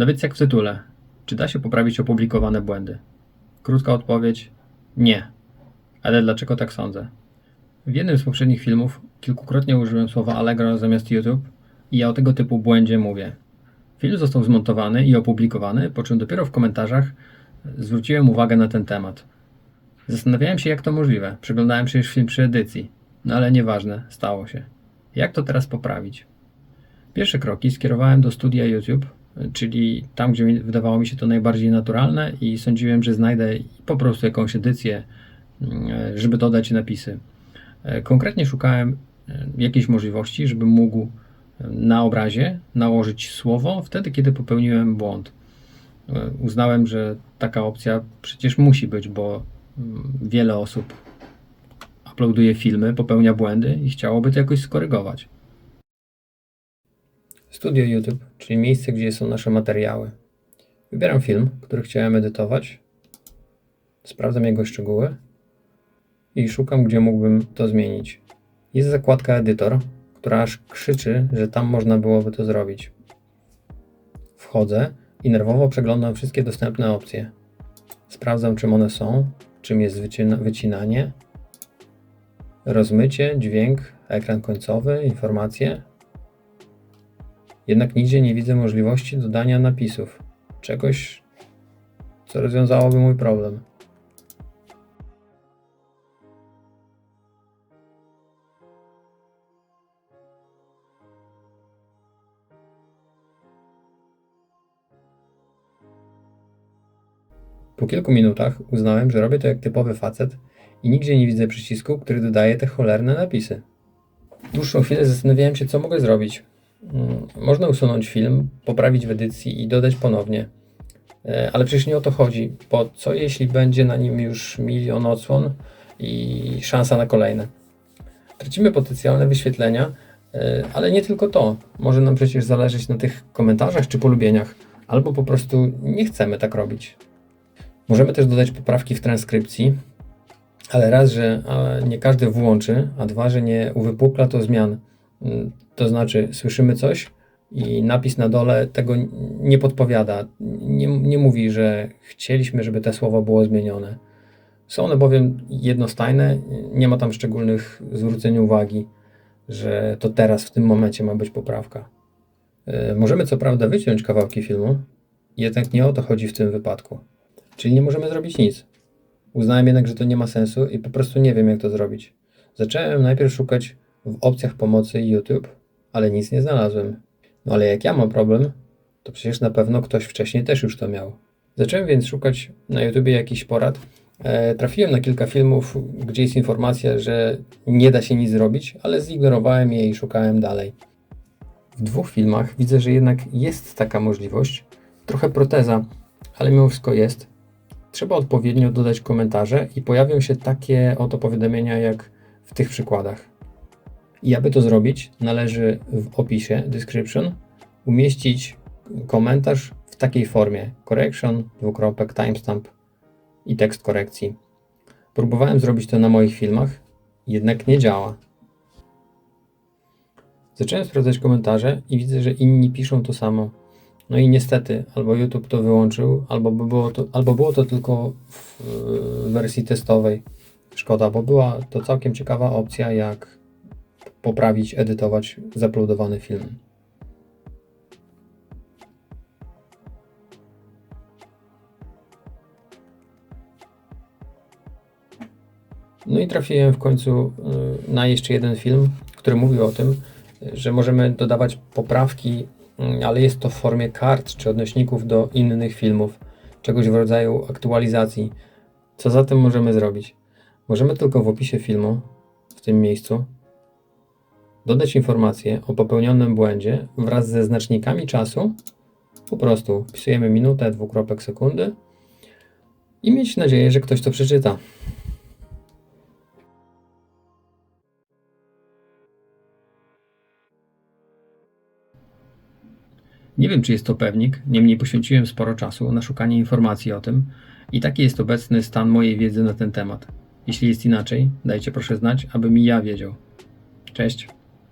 No więc jak w tytule, czy da się poprawić opublikowane błędy? Krótka odpowiedź: nie. Ale dlaczego tak sądzę? W jednym z poprzednich filmów kilkukrotnie użyłem słowa Allegro zamiast YouTube i ja o tego typu błędzie mówię. Film został zmontowany i opublikowany, po czym dopiero w komentarzach zwróciłem uwagę na ten temat. Zastanawiałem się, jak to możliwe. Przeglądałem przecież film przy edycji. No ale nieważne, stało się. Jak to teraz poprawić? Pierwsze kroki skierowałem do studia YouTube, czyli tam, gdzie wydawało mi się to najbardziej naturalne i sądziłem, że znajdę po prostu jakąś edycję, mm, żeby dodać napisy. E, Konkretnie szukałem e, jakiejś możliwości, żebym mógł e, na obrazie nałożyć słowo wtedy, kiedy popełniłem błąd. E, Uznałem, że taka opcja przecież musi być, bo mm, wiele osób uploaduje filmy, popełnia błędy i chciałoby to jakoś skorygować. Studio YouTube, czyli miejsce, gdzie są nasze materiały. Wybieram film, który chciałem edytować, sprawdzam jego szczegóły i szukam, gdzie mógłbym to zmienić. Jest zakładka edytor, która aż krzyczy, że tam można byłoby to zrobić. Wchodzę i nerwowo przeglądam wszystkie dostępne opcje. Sprawdzam, czym one są, czym jest wycina- wycinanie, rozmycie, dźwięk, ekran końcowy, informacje. Jednak nigdzie nie widzę możliwości dodania napisów, czegoś, co rozwiązałoby mój problem. Po kilku minutach uznałem, że robię to jak typowy facet i nigdzie nie widzę przycisku, który dodaje te cholerne napisy. Dłuższą chwilę zastanawiałem się, co mogę zrobić. Mm, Można usunąć film, poprawić w edycji i dodać ponownie. E, Ale przecież nie o to chodzi, bo co jeśli będzie na nim już milion odsłon i szansa na kolejne? Tracimy potencjalne wyświetlenia, e, ale nie tylko to. Może nam przecież zależeć na tych komentarzach czy polubieniach, albo po prostu nie chcemy tak robić. Możemy też dodać poprawki w transkrypcji, ale raz, że nie każdy włączy, a dwa, że nie uwypukla to zmian. Mm, To znaczy, słyszymy coś i napis na dole tego nie podpowiada. Nie, nie mówi, że chcieliśmy, żeby te słowo było zmienione. Są one bowiem jednostajne, nie ma tam szczególnych zwrócenia uwagi, że to teraz, w tym momencie ma być poprawka. E, Możemy co prawda wyciąć kawałki filmu, jednak nie o to chodzi w tym wypadku. Czyli nie możemy zrobić nic. Uznałem jednak, że to nie ma sensu i po prostu nie wiem, jak to zrobić. Zacząłem najpierw szukać w opcjach pomocy YouTube, ale nic nie znalazłem. No ale jak ja mam problem, to przecież na pewno ktoś wcześniej też już to miał. Zacząłem więc szukać na YouTube jakichś porad. E, trafiłem na kilka filmów, gdzie jest informacja, że nie da się nic zrobić, ale zignorowałem je i szukałem dalej. W dwóch filmach widzę, że jednak jest taka możliwość. Trochę proteza, ale mimo wszystko jest. Trzeba odpowiednio dodać komentarze i pojawią się takie oto powiadomienia jak w tych przykładach. I aby to zrobić, należy w opisie, description, umieścić komentarz w takiej formie correction, dwukropek, timestamp i tekst korekcji. Próbowałem zrobić to na moich filmach, jednak nie działa. Zacząłem sprawdzać komentarze i widzę, że inni piszą to samo. No i niestety, albo YouTube to wyłączył, albo by było to, albo było to tylko w e, wersji testowej. Szkoda, bo była to całkiem ciekawa opcja, jak poprawić, edytować zaploadowany film. No i trafiłem w końcu y, na jeszcze jeden film, który mówił o tym, że możemy dodawać poprawki, mm, ale jest to w formie kart czy odnośników do innych filmów, czegoś w rodzaju aktualizacji. Co zatem możemy zrobić? Możemy tylko w opisie filmu, w tym miejscu, dodać informację o popełnionym błędzie wraz ze znacznikami czasu. Po prostu wpisujemy minutę, dwukropek sekundy i mieć nadzieję, że ktoś to przeczyta. Nie wiem, czy jest to pewnik, niemniej poświęciłem sporo czasu na szukanie informacji o tym i taki jest obecny stan mojej wiedzy na ten temat. Jeśli jest inaczej, dajcie proszę znać, abym i ja wiedział. Cześć.